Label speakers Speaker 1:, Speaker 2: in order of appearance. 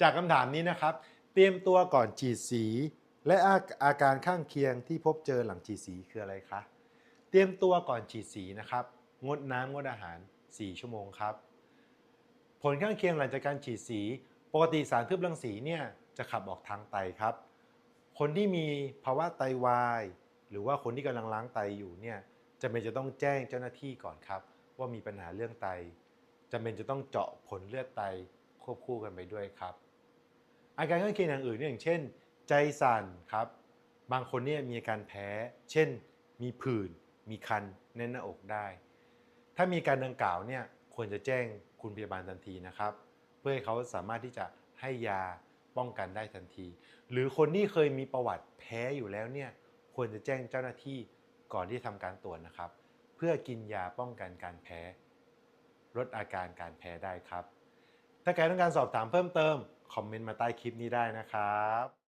Speaker 1: จากคำถามนี้นะครับ เตรียมตัวก่อนฉีดสี และอาอาการข้างเคียงที่พบเจอหลังฉีดสีคืออะไรคะ เตรียมตัวก่อนฉีดสีนะครับ งดน้ำงดอาหาร 4 ชั่วโมงครับ ผลข้างเคียงหลังจากการฉีดสี ปกติสารทึบรังสีเนี่ยจะขับออกทางไตครับ คนที่มีภาวะไตวายหรือว่าคนที่กำลังล้างไตอยู่เนี่ยจำเป็นจะต้องแจ้งเจ้าหน้าที่ก่อนครับ ว่ามีปัญหาเรื่องไตจำเป็นจะต้องเจาะผลเลือดไต ควบคู่กันไปด้วยครับ อาการข้างเคียงอย่างอื่นอย่างเช่น ใจสั่นครับ บางคนเนี่ยมีอาการแพ้ เช่น มีผื่น มีคันแน่นหน้าอกได้ ถ้ามีการดังกล่าวเนี่ยควรจะแจ้งคุณพยาบาลทันทีนะครับ เพื่อให้เขาสามารถที่จะให้ยาป้องกันได้ทันที หรือคนที่เคยมีประวัติแพ้อยู่แล้วเนี่ยควรจะแจ้งเจ้าหน้าที่ก่อนที่ทำการตรวจนะครับ เพื่อกินยาป้องกันการแพ้ ลดอาการการแพ้ได้ครับ ถ้าใครต้องการสอบถามเพิ่มเติม คอมเมนต์มาใต้คลิปนี้ได้นะครับ